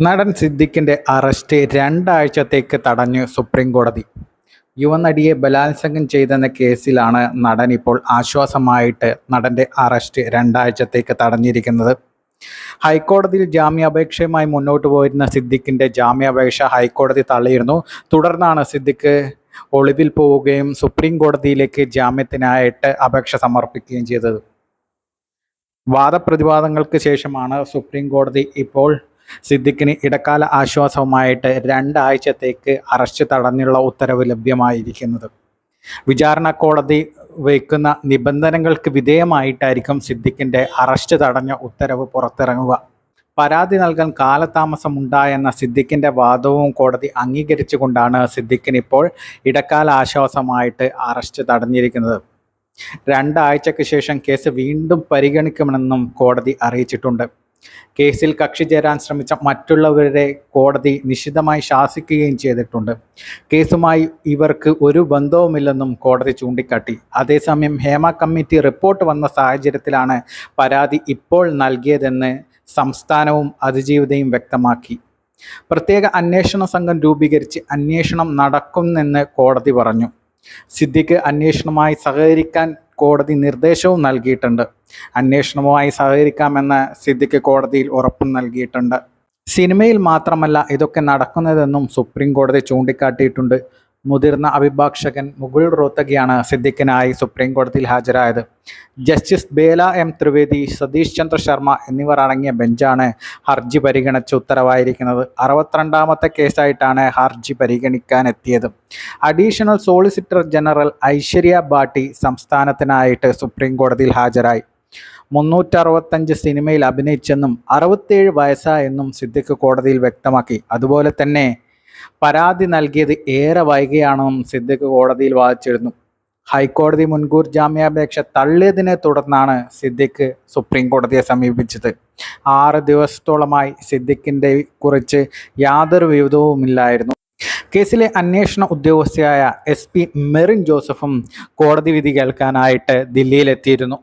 നടൻ സിദ്ദിഖിന്റെ അറസ്റ്റ് രണ്ടാഴ്ചത്തേക്ക് തടഞ്ഞു സുപ്രീം കോടതി യുവനടിയെ ബലാത്സംഗം ചെയ്തെന്ന കേസിലാണ് നടൻ ഇപ്പോൾ ആശ്വാസമായിട്ട് നടന്റെ അറസ്റ്റ് രണ്ടാഴ്ചത്തേക്ക് തടഞ്ഞിരിക്കുന്നത്. ഹൈക്കോടതിയിൽ ജാമ്യാപേക്ഷയുമായി മുന്നോട്ട് പോയിരുന്ന സിദ്ദിഖിന്റെ ജാമ്യാപേക്ഷ ഹൈക്കോടതി തള്ളിയിരുന്നു. തുടർന്നാണ് സിദ്ദിഖ് ഒളിവിൽ പോവുകയും സുപ്രീം കോടതിയിലേക്ക് ജാമ്യത്തിനായിട്ട് അപേക്ഷ സമർപ്പിക്കുകയും ചെയ്തത്. വാദപ്രതിവാദങ്ങൾക്ക് ശേഷമാണ് സുപ്രീം കോടതി ഇപ്പോൾ സിദ്ദിഖിന് ഇടക്കാല ആശ്വാസവുമായിട്ട് രണ്ടാഴ്ചത്തേക്ക് അറസ്റ്റ് തടഞ്ഞുള്ള ഉത്തരവ് ലഭ്യമായിരിക്കുന്നത്. വിചാരണ കോടതി വയ്ക്കുന്ന നിബന്ധനകൾക്ക് വിധേയമായിട്ടായിരിക്കും സിദ്ദിഖിന്റെ അറസ്റ്റ് തടഞ്ഞ ഉത്തരവ് പുറത്തിറങ്ങുക. പരാതി നൽകാൻ കാലതാമസം ഉണ്ടായെന്ന സിദ്ദിഖിന്റെ വാദവും കോടതി അംഗീകരിച്ചുകൊണ്ടാണ് സിദ്ദിഖിന് ഇപ്പോൾ ഇടക്കാല ആശ്വാസമായിട്ട് അറസ്റ്റ് തടഞ്ഞിരിക്കുന്നത്. രണ്ടാഴ്ചയ്ക്ക് ശേഷം കേസ് വീണ്ടും പരിഗണിക്കുമെന്നും കോടതി അറിയിച്ചിട്ടുണ്ട്. കേസിൽ കക്ഷി ചേരാൻ ശ്രമിച്ച മറ്റുള്ളവരെ കോടതി നിശിതമായി ശാസിക്കുകയും ചെയ്തിട്ടുണ്ട്. കേസുമായി ഇവർക്ക് ഒരു ബന്ധവുമില്ലെന്നും കോടതി ചൂണ്ടിക്കാട്ടി. അതേസമയം ഹേമ കമ്മിറ്റി റിപ്പോർട്ട് വന്ന സാഹചര്യത്തിലാണ് പരാതി ഇപ്പോൾ നൽകിയതെന്ന് സംസ്ഥാനവും അതിജീവിതയും വ്യക്തമാക്കി. പ്രത്യേക അന്വേഷണ സംഘം രൂപീകരിച്ച് അന്വേഷണം നടക്കുമെന്ന് കോടതി പറഞ്ഞു. സിദ്ദിഖ് അന്വേഷണമായി സഹകരിക്കാൻ കോടതി നിർദ്ദേശവും നൽകിയിട്ടുണ്ട്. അന്വേഷണവുമായി സഹകരിക്കാമെന്ന് സിദ്ദിഖ് കോടതിയിൽ ഉറപ്പും നൽകിയിട്ടുണ്ട്. സിനിമയിൽ മാത്രമല്ല ഇതൊക്കെ നടക്കുന്നതെന്നും സുപ്രീം കോടതി ചൂണ്ടിക്കാട്ടിയിട്ടുണ്ട്. മുതിർന്ന അഭിഭാഷകൻ മുകുൾ റോത്തഗിയാണ് സിദ്ദിഖിനായി സുപ്രീം കോടതിയിൽ ഹാജരായത്. ജസ്റ്റിസ് ബേല എം ത്രിവേദി സതീഷ് ചന്ദ്ര ശർമ്മ എന്നിവർ അടങ്ങിയ ബെഞ്ചാണ് ഹർജി പരിഗണിച്ച് ഉത്തരവായിരിക്കുന്നത്. അറുപത്തിരണ്ടാമത്തെ കേസായിട്ടാണ് ഹർജി പരിഗണിക്കാനെത്തിയത്. Additional solicitor general Aishwarya Bhati സംസ്ഥാനത്തിനായിട്ട് supreme കോടതിയിൽ ഹാജരായി. മുന്നൂറ്ററുപത്തഞ്ച് സിനിമയിൽ അഭിനയിച്ചെന്നും അറുപത്തേഴ് വയസ്സായെന്നും സിദ്ദിഖ് കോടതിയിൽ വ്യക്തമാക്കി. അതുപോലെ തന്നെ പരാതി നൽകിയത് ഏറെ വൈകിയാണെന്നും സിദ്ദിഖ് കോടതിയിൽ വാദിച്ചിരുന്നു. ഹൈക്കോടതി മുൻകൂർ ജാമ്യാപേക്ഷ തള്ളിയതിനെ തുടർന്നാണ് സിദ്ദിഖ് സുപ്രീം കോടതിയെ സമീപിച്ചത്. ആറ് ദിവസത്തോളമായി സിദ്ദിഖിന്റെ കുറിച്ച് യാതൊരു വിവരവുമില്ലായിരുന്നു. കേസിലെ അന്വേഷണ ഉദ്യോഗസ്ഥയായ എസ് പി മെറിൻ ജോസഫും കോടതി വിധി കേൾക്കാനായിട്ട് ദില്ലിയിലെത്തിയിരുന്നു.